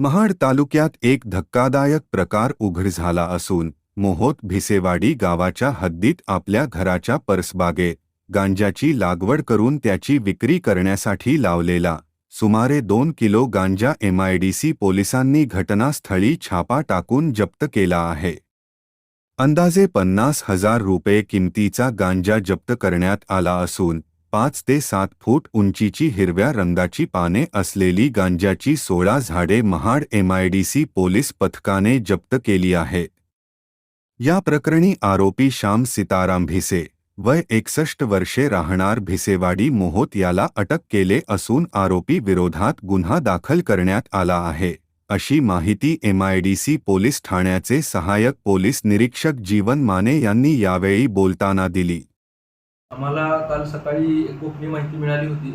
महाड तालुक्यात एक धक्कादायक प्रकार उघड झाला असून मोहोत भिसेवाडी गावाच्या हद्दीत आपल्या घराच्या परसबागेत गांजाची लागवड करून त्याची विक्री करण्यासाठी लावलेला. सुमारे दोन किलो गांजा एमआयडीसी पोलिसांनी घटनास्थळी छापा टाकून जप्त केला आहे. अंदाजे पन्नास हजार रुपये किमतीचा गांजा जप्त करण्यात आला असून पाच ते सात फूट उंचीची हिरव्या रंगाची पाने असलेली गांजाची सोळा झाडे महाड एमआयडीसी पोलीस पथकाने जप्त केली आहेत या प्रकरणी आरोपी श्याम सीताराम भिसे वय एकसष्ट वर्षे राहणार भिसेवाडी मोहोत याला अटक केले असून आरोपी विरोधात गुन्हा दाखल करण्यात आला आहे. अशी माहिती एमआयडीसी पोलीस ठाण्याचे सहायक पोलीस निरीक्षक जीवन माने यांनी यावेळी बोलताना दिली. आम्हाला काल सकाळी एक गोपनीय माहिती मिळाली होती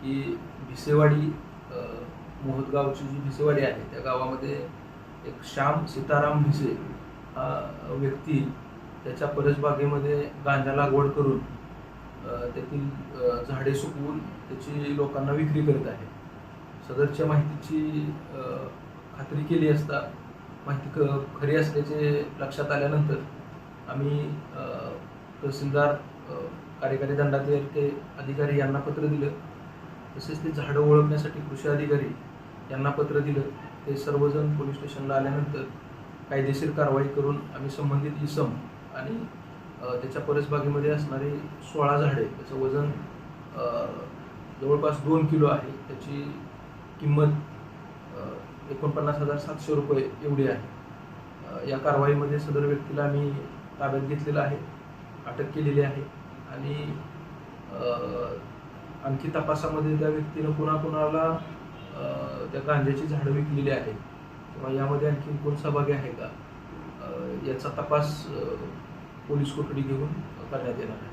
की भिसेवाडी मोहदगावची जी भिसेवाडी आहे त्या गावामध्ये एक श्याम सीताराम भिसे हा व्यक्ती त्याच्या परसबागेमध्ये गांजा लागवड करून तेथील झाडे सुकवून त्याची लोकांना विक्री करत आहे. सदरच्या माहितीची खात्री केली असता माहिती ख खरी असल्याचे लक्षात आल्यानंतर आम्ही तहसीलदार कार्यकारी दंडाधिकारी अधिकारी यांना पत्र दिलं. तसेच ते झाडं ओळखण्यासाठी कृषी अधिकारी यांना पत्र दिलं. ते सर्वजण पोलीस स्टेशनला आल्यानंतर कायदेशीर कारवाई करून आम्ही संबंधित इसम आणि त्याच्या परसबागेमध्ये असणारी सोळा झाडे त्याचं वजन जवळपास दोन किलो आहे. त्याची किंमत एकोणपन्नास हजार सातशे रुपये एवढी आहे. या कारवाईमध्ये सदर व्यक्तीला आम्ही ताब्यात घेतलेलं आहे अटक केलेली आहे. आणि आणखी तपासामध्ये त्या व्यक्तीनं कुणाकुणाला त्या गांजाची झाडं विकलेली आहेत किंवा यामध्ये आणखी कोण सहभागी आहे का याचा तपास पोलीस कोठडी घेऊन करण्यात येणार आहे.